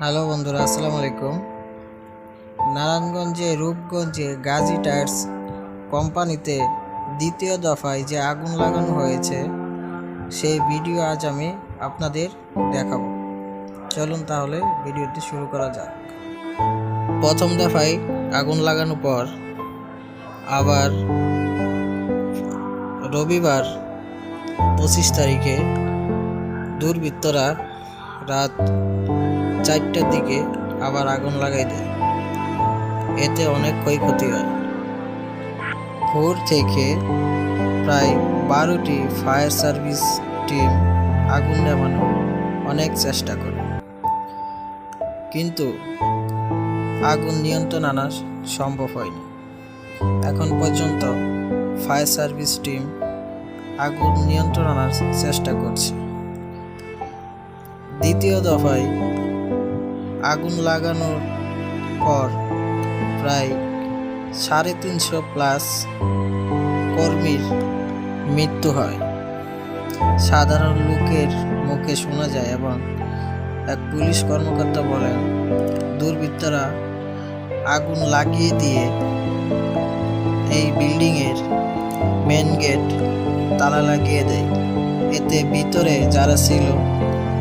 Hello বন্ধুরা, আসসালামু আলাইকুম। নারায়ণগঞ্জে রূপগঞ্জে গাজী টায়ার্স কোম্পানিতে দ্বিতীয় দফায় যে আগুন লাগানো হয়েছে, সেই ভিডিও আজ আমি আপনাদের দেখাবো। চলুন তাহলে ভিডিওটি শুরু করা যাক। প্রথম দফায় আগুন লাগানোর পর আবার রবিবার পঁচিশ তারিখে দুর্বৃত্তরা রাত চারটার দিকে আবার আগুন লাগাই দেয়। এতে অনেক ক্ষয়ক্ষতি হয়। ভোর থেকে প্রায় বারোটি ফায়ার সার্ভিস টিম আগুন নেভানোর অনেক চেষ্টা করে। কিন্তু আগুন নিয়ন্ত্রণ আনা সম্ভব হয়নি। এখন পর্যন্ত ফায়ার সার্ভিস টিম আগুন নিয়ন্ত্রণ আনার চেষ্টা করছে। দ্বিতীয় দফায় আগুন লাগানোর পর প্রায় সাড়ে তিনশো প্লাস কর্মীর মৃত্যু হয়। সাধারণ লোকের মুখে শোনা যায় এবং এক পুলিশ কর্মকর্তা বলেন, দুর্বৃত্তরা আগুন লাগিয়ে দিয়ে এই বিল্ডিংয়ের মেন গেট তালা লাগিয়ে দেয়। এতে ভিতরে যারা ছিল,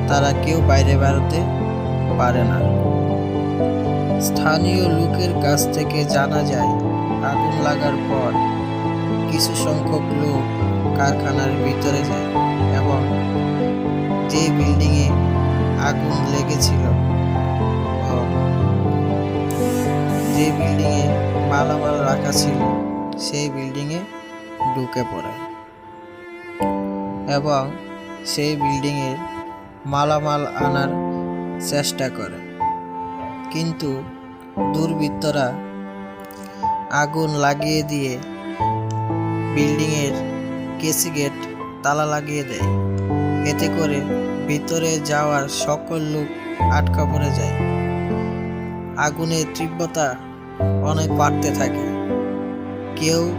তারা কেউ বাইরে বেরোতে পারে না। স্থানীয় লোকের কাছ থেকে জানা যায়, আগুন লাগার পর কিছু সংখ্যক লোক কারখানার ভিতরে যায় এবং যে বিল্ডিংয়ে আগুন লেগেছিল যে বিল্ডিংয়ে মালামাল রাখা ছিল, সেই বিল্ডিংয়ে ঢুকে পড়ে এবং সেই বিল্ডিংয়ের মালামাল আনার চেষ্টা করে। কিন্তু দুর্বৃত্তরা আগুন লাগিয়ে দিয়ে বিল্ডিংয়ের কেসি গেট তালা লাগিয়ে দেয়। এতে করে ভিতরে যাওয়ার সকল লোক আটকা পড়ে যায়। আগুনের তীব্রতা অনেক বাড়তে থাকে। কেউ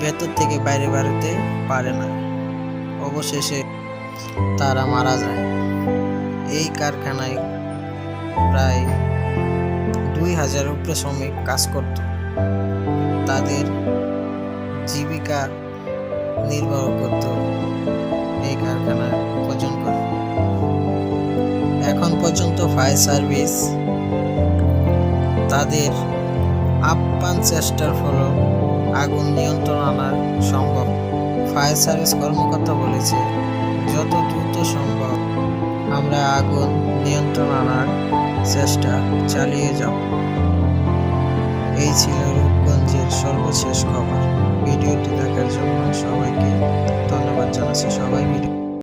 ভেতর থেকে বাইরে বেরোতে পারে না। অবশেষে তারা মারা যায়। এই কারখানায় প্রায় দুই হাজার উপরে শ্রমিক কাজ করত। তাদের জীবিকা নির্বাহ করত এই কারখানার উপার্জন করে। এখন পর্যন্ত ফায়ার সার্ভিস তাদের আপ্রাণ চেষ্টার ফলে আগুন নিয়ন্ত্রণ আনা সম্ভব। ফায়ার সার্ভিস কর্মকর্তা বলেছে, যত দ্রুত সম্ভব আমরা আগুন নিয়ন্ত্রণ আনার চেষ্টা চালিয়ে যাব। এই ছিল রূপগঞ্জের সর্বশেষ খবর। ভিডিওটি দেখার জন্য সবাইকে ধন্যবাদ জানাচ্ছি। সবাই ভিডিও